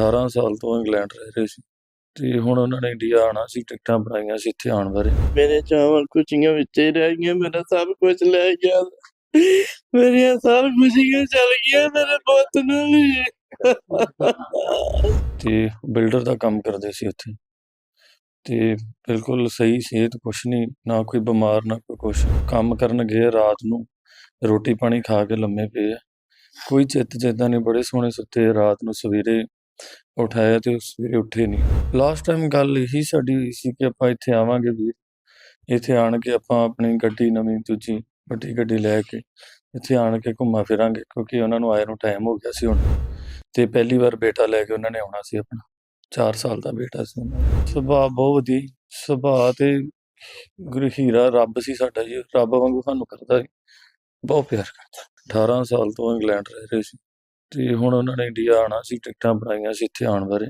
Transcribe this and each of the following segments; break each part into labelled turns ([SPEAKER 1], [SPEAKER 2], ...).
[SPEAKER 1] 18 ਸਾਲ ਤੋਂ ਇੰਗਲੈਂਡ ਰਹਿ ਰਹੇ ਸੀ ਤੇ ਹੁਣ ਉਹਨਾਂ ਨੇ ਇੰਡੀਆ ਆਉਣਾ ਸੀ ਟਿਕਟਾਂ ਬਣਾਈਆਂ ਸੀ ਇੱਥੇ ਆਉਣ ਬਾਰੇ।
[SPEAKER 2] ਮੇਰੇ ਚਾਵਲ ਕੁਚੀਆਂ ਵਿੱਚ ਹੀ ਰਹਿ ਗਈਆਂ ਮੇਰਾ ਸਭ ਕੁਝ ਲੈ ਗਿਆ। ਮੇਰੀਆਂ ਸਭ ਖੁਸ਼ੀਆਂ ਚਲ ਗਈਆਂ ਮੇਰੇ ਪੁੱਤ ਨੂੰ ਵੀ।
[SPEAKER 1] ਤੇ ਬਿਲਡਰ ਦਾ ਕੰਮ ਕਰਦੇ ਸੀ ਉੱਥੇ। ਤੇ ਬਿਲਕੁਲ ਸਹੀ ਸਿਹਤ ਕੁਛ ਨਹੀਂ ਨਾ ਕੋਈ ਬਿਮਾਰ ਨਾ ਕੋਈ ਕੁਛ। ਕੰਮ ਕਰਨ ਗਏ ਰਾਤ ਨੂੰ ਰੋਟੀ ਪਾਣੀ ਖਾ ਕੇ ਲੰਮੇ ਪਏ ਆ। ਕੋਈ ਚਿੱਤ ਚੇਤਾ ਨਹੀਂ ਬੜੇ ਸੋਹਣੇ ਸੁੱਤੇ ਰਾਤ ਨੂੰ ਸਵੇਰੇ ਉਠਾਇਆ ਤੇ ਉਹ ਸਵੇਰੇ ਉੱਠੇ ਨਹੀਂ ਲਾਸਟ ਟਾਈਮ ਗੱਲ ਇਹੀ ਸਾਡੀ ਹੋਈ ਸੀ ਕਿ ਆਪਾਂ ਇੱਥੇ ਆਵਾਂਗੇ ਵੀਰ। ਇੱਥੇ ਆਣ ਕੇ ਆਪਾਂ ਆਪਣੀ ਗੱਡੀ ਨਵੀਂ ਦੂਜੀ ਵੱਡੀ ਗੱਡੀ ਲੈ ਕੇ ਇੱਥੇ ਆਣ ਕੇ ਘੁੰਮਾ ਫਿਰਾਂਗੇ ਕਿਉਂਕਿ ਉਹਨਾਂ ਨੂੰ ਆਏ ਨੂੰ ਟਾਈਮ ਹੋ ਗਿਆ ਸੀ ਹੁਣ। ਤੇ ਪਹਿਲੀ ਵਾਰ ਬੇਟਾ ਲੈ ਕੇ ਉਹਨਾਂ ਨੇ ਆਉਣਾ ਸੀ ਆਪਣਾ। 4 ਸਾਲ ਦਾ ਬੇਟਾ ਸੀ ਉਹਨਾਂ ਦਾ। ਸੁਭਾਅ ਬਹੁਤ ਵਧੀਆ ਸੁਭਾਅ ਤੇ ਗੁਰੂ ਹੀਰਾ ਰੱਬ ਸੀ ਸਾਡਾ ਜੀ। ਰੱਬ ਵਾਂਗੂ ਸਾਨੂੰ ਕਰਦਾ ਸੀ। ਬਹੁਤ ਪਿਆਰ ਕਰਦਾ। 18 ਸਾਲ ਤੋਂ ਇੰਗਲੈਂਡ ਰਹਿ ਰਹੇ ਸੀ। ਤੇ ਹੁਣ ਉਹਨਾਂ ਨੇ ਇੰਡੀਆ ਆਉਣਾ ਸੀ ਟਿਕਟਾਂ ਬਣਾਈਆਂ ਸੀ ਇੱਥੇ ਆਉਣ ਬਾਰੇ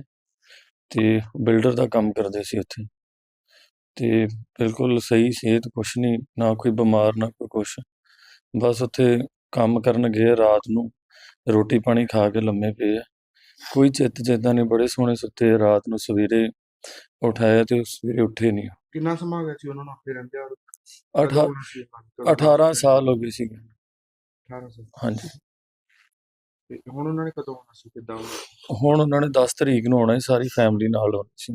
[SPEAKER 1] ਤੇ ਬਿਲਡਰ ਦਾ ਕੰਮ ਕਰਦੇ ਸੀ ਉੱਥੇ। ਤੇ ਬਿਲਕੁਲ ਸਹੀ ਸਿਹਤ ਕੁਛ ਨਹੀਂ ਨਾ ਕੋਈ ਬਿਮਾਰ ਨਾ ਕੋਈ ਕੁਛ। ਬਸ ਉੱਥੇ ਕੰਮ ਕਰਨ ਗਏ ਰਾਤ ਨੂੰ ਰੋਟੀ ਪਾਣੀ ਖਾ ਕੇ ਲੰਮੇ ਪਏ ਆ। ਕੋਈ ਚਿੱਤ ਚੇਤਾ ਨਹੀਂ ਬੜੇ ਸੋਹਣੇ ਸੁੱਤੇ ਰਾਤ ਨੂੰ ਸਵੇਰੇ ਉਠਾਇਆ ਤੇ ਸਵੇਰੇ ਉੱਠੇ ਨਹੀਂ।
[SPEAKER 3] ਕਿੰਨਾ ਸਮਾਂ ਹੋ ਗਿਆ ਸੀ ਉਹਨਾਂ ਨੂੰ ਉੱਥੇ ਰਹਿੰਦੇ ਔਰ
[SPEAKER 1] ਅਠਾ-
[SPEAKER 3] ਕਦੋਂ ਆਉਣਾ ਸੀ ਉਹਨਾਂ ਨੇ?
[SPEAKER 1] 18 ਸਾਲ ਹੋ ਗਏ ਸੀ
[SPEAKER 3] 18 ਸਾਲ।
[SPEAKER 1] ਹਾਂਜੀ।
[SPEAKER 3] ਤੇ ਹੁਣ ਉਹਨਾਂ ਨੇ ਕਦੋਂ ਆਉਣਾ ਸੀ ਕਿੱਦਾਂ ਆਉਣਾ
[SPEAKER 1] ਹੁਣ ਉਹਨਾਂ ਨੇ 10 ਤਰੀਕ ਨੂੰ ਆਉਣਾ ਸੀ ਸਾਰੀ ਫੈਮਿਲੀ ਨਾਲ ਆਉਣੀ ਸੀ।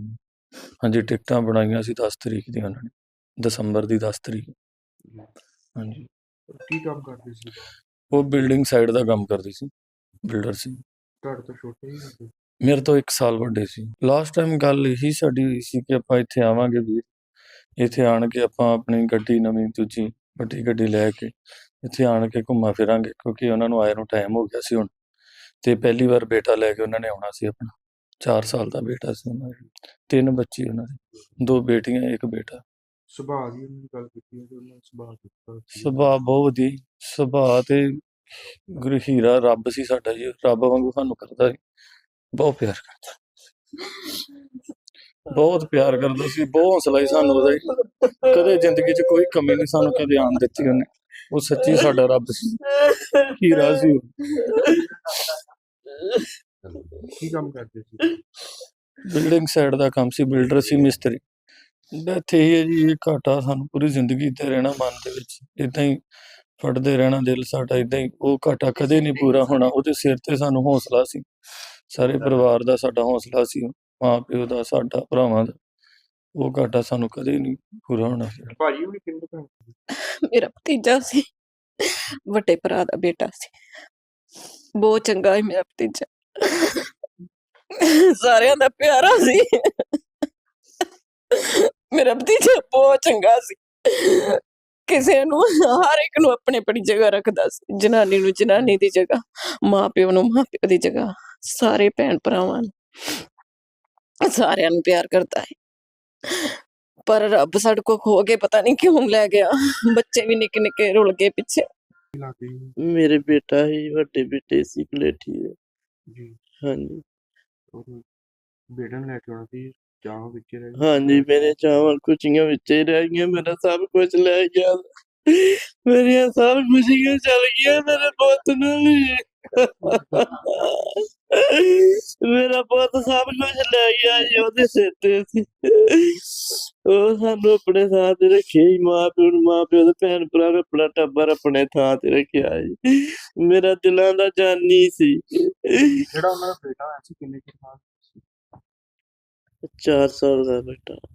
[SPEAKER 1] ਹਾਂਜੀ ਟਿਕਟਾਂ ਬਣਾਈਆਂ ਸੀ 10 ਤਰੀਕ ਦੀਆਂ ਉਹਨਾਂ ਨੇ ਦਸੰਬਰ ਦੀ 10 ਤਰੀਕ। ਹਾਂਜੀ।
[SPEAKER 3] ਕੀ ਕੰਮ ਕਰਦੇ ਸੀ?
[SPEAKER 1] ਉਹ ਬਿਲਡਿੰਗ ਸਾਈਡ ਦਾ ਕੰਮ ਕਰਦੀ ਸੀ ਬਿਲਡਰ ਸੀ।
[SPEAKER 3] ਤੁਹਾਡੇ ਤੋਂ ਛੋਟੇ ਹੀ ਹੁੰਦੇ?
[SPEAKER 1] ਮੇਰੇ ਤੋਂ 1 ਸਾਲ ਵੱਡੇ ਸੀ। ਲਾਸਟ ਟਾਈਮ ਗੱਲ ਇਹੀ ਸਾਡੀ ਹੋਈ ਸੀ ਕਿ ਆਪਾਂ ਇੱਥੇ ਆਵਾਂਗੇ ਵੀਰ। ਇੱਥੇ ਆਣ ਕੇ ਆਪਾਂ ਆਪਣੀ ਗੱਡੀ ਨਵੀਂ ਦੂਜੀ ਵੱਡੀ ਗੱਡੀ ਲੈ ਕੇ ਇੱਥੇ ਆਣ ਕੇ ਘੁੰਮਾ ਫਿਰਾਂਗੇ ਕਿਉਂਕਿ ਉਹਨਾਂ ਨੂੰ ਆਏ ਨੂੰ ਟਾਈਮ ਹੋ ਗਿਆ ਸੀ ਹੁਣ। ਤੇ ਪਹਿਲੀ ਵਾਰ ਬੇਟਾ ਲੈ ਕੇ ਉਹਨਾਂ ਨੇ ਆਉਣਾ ਸੀ ਆਪਣਾ। 4 ਸਾਲ ਦਾ ਬੇਟਾ ਸੀ ਉਹਨਾਂ ਦਾ। ਤਿੰਨ ਬੱਚੇ ਉਹਨਾਂ ਦੇ। ਦੋ ਬੇਟੀਆਂ ਇੱਕ ਬੇਟਾ।
[SPEAKER 3] ਸੁਭਾਅ ਦੀ ਉਹਨਾਂ ਦੀ ਗੱਲ ਕੀਤੀ ਹੈ ਤੇ ਉਹਨਾਂ ਦਾ ਸੁਭਾਅ ਦਿੱਤਾ
[SPEAKER 1] ਸੁਭਾਅ ਬਹੁਤ ਵਧੀਆ ਸੁਭਾਅ ਤੇ ਗੁਰੂ ਹੀਰਾ ਰੱਬ ਸੀ ਸਾਡਾ ਜੀ। ਰੱਬ ਵਾਂਗੂ ਸਾਨੂੰ ਕਰਦਾ ਸੀ। ਬਹੁਤ ਪਿਆਰ ਕਰਦਾ ਬਹੁਤ ਪਿਆਰ ਕਰਦਾ ਸੀ। ਬਹੁਤ ਹੌਸਲਾ ਸੀ ਸਾਨੂੰ ਉਹਦਾ। ਕਦੇ ਜ਼ਿੰਦਗੀ 'ਚ ਕੋਈ ਕਮੀ ਨਹੀਂ ਸਾਨੂੰ ਕਦੇ ਆਣ ਦਿੱਤੀ ਉਹਨੇ। ਉਹ ਸੱਚੀ ਸਾਡਾ ਰੱਬ ਸੀ। ਹੀਰਾ ਸੀ।
[SPEAKER 3] ਕੀ ਕੰਮ ਕਰਦੇ ਸੀ?
[SPEAKER 1] ਬਿਲਡਿੰਗ ਸਾਈਡ ਦਾ ਕੰਮ ਸੀ ਬਿਲਡਰ ਸੀ ਮਿਸਤਰੀ। ਇੱਥੇ ਹੀ ਹੈ ਜੀ ਇਹ ਘਾਟਾ ਸਾਨੂੰ ਪੂਰੀ ਜ਼ਿੰਦਗੀ ਤੇ ਰਹਿਣਾ ਮਨ ਦੇ ਵਿੱਚ। ਇਦਾਂ ਹੀ ਫੜਦੇ ਰਹਿਣਾ ਦਿਲ ਸਾਡਾ ਇਦਾਂ ਹੀ ਉਹ ਘਾਟਾ ਕਦੇ ਨਹੀਂ ਪੂਰਾ ਹੋਣਾ ਉਹਦੇ ਸਿਰ ਤੇ ਸਾਨੂੰ ਹੌਸਲਾ ਸੀ। ਸਾਰੇ ਪਰਿਵਾਰ ਦਾ ਸਾਡਾ ਹੌਸਲਾ ਸੀ ਮਾਂ ਪਿਓ ਦਾ ਸਾਡਾ ਭਰਾਵਾਂ ਦਾ। ਉਹ ਘਾਟਾ ਸਾਨੂੰ ਕਦੇ ਨਹੀਂ ਪੂਰਾ ਹੋਣਾ। ਸੀ
[SPEAKER 3] ਭਾਜੀ ਉਹਨੇ ਕਿੰਨੇ ਭੈਣ ਸੀ?
[SPEAKER 4] ਮੇਰਾ ਭਤੀਜਾ ਸੀ ਵੱਡੇ ਭਰਾ ਦਾ ਬੇਟਾ ਸੀ। ਬਹੁਤ ਚੰਗਾ ਹੈ ਮੇਰਾ ਭਤੀਜਾ। ਸਾਰਿਆਂ ਦਾ ਪਿਆਰਾ ਸੀ। ਮੇਰਾ ਭਤੀਜਾ ਬਹੁਤ ਚੰਗਾ ਸੀ। ਕਿਸੇ ਨੂੰ, ਹਰ ਇੱਕ ਨੂੰ ਆਪਣੇ ਆਪਣੀ ਜਗ੍ਹਾ ਰੱਖਦਾ ਸੀ। ਜਨਾਨੀ ਨੂੰ ਜਨਾਨੀ ਦੀ ਜਗ੍ਹਾ ਮਾਂ ਪਿਓ ਨੂੰ ਮਾਂ ਪਿਓ ਦੀ ਜਗ੍ਹਾ, ਸਾਰੇ ਭੈਣ ਭਰਾਵਾਂ ਨੂੰ। ਸਾਰਿਆਂ ਨੂੰ ਪਿਆਰ ਕਰਦਾ ਹੈ ਪਰ ਰੱਬ ਸਾਡੇ ਕੋ ਖੋ ਕੇ ਪਤਾ ਨਹੀਂ ਕਿਉਂ ਲੈ ਗਿਆ। ਬੱਚੇ ਵੀ ਨਿੱਕੇ ਨਿੱਕੇ ਰੁਲ ਗਏ ਪਿੱਛੇ।
[SPEAKER 2] ਮੇਰੇ ਬੇਟਾ ਹੀ ਵੱਡੇ ਬੇਟੇ ਸੀ ਕਲੇਠੀ ਦੇ
[SPEAKER 3] ਜੀ
[SPEAKER 2] ਹਾਂਜੀ
[SPEAKER 3] ਔਰ ਬੇਟਾ ਨੂੰ ਲੈ ਕੇ ਆਉਣਾ ਸੀ ਚਾਹ ਵਿੱਚ ਹੀ ਰਹਿ ਗਈ
[SPEAKER 2] ਹਾਂਜੀ ਮੇਰੇ ਚਾਵਲ ਕੁਚੀਆਂ ਵਿੱਚ ਹੀ ਰਹਿ ਗਈਆਂ ਮੇਰਾ ਸਭ ਕੁਝ ਲੈ ਗਿਆ ਮੇਰੀਆਂ ਸਭ ਖੁਸ਼ੀਆਂ ਚਲ ਗਈਆਂ ਮੇਰੇ ਪੁੱਤ ਨੂੰ ਵੀ ਮੇਰਾ ਪੁੱਤ ਸਭ ਕੁਝ ਲੈ ਗਿਆ ਜੀ ਉਹਦੇ ਸਿਰ ਤੇ ਸੀ। ਉਹ ਸਾਨੂੰ ਆਪਣੇ ਥਾਂ ਤੇ ਰੱਖਿਆ ਜੀ ਮਾਂ ਪਿਓ ਨੂੰ ਮਾਂ ਪਿਓ ਦੇ ਭੈਣ ਭਰਾ ਨੂੰ ਆਪਣਾ ਟੱਬਰ ਆਪਣੇ ਥਾਂ ਤੇ ਰੱਖਿਆ ਜੀ। ਮੇਰਾ ਦਿਲਾਂ ਦਾ ਜਾਨੀ ਸੀ।
[SPEAKER 3] ਜਿਹੜਾ ਉਹਨਾਂ ਦਾ ਬੇਟਾ ਸੀ ਕਿੰਨੇ ਚਿਰ ਬਾਅਦ
[SPEAKER 2] 4 ਸਾਲ ਦਾ ਬੇਟਾ।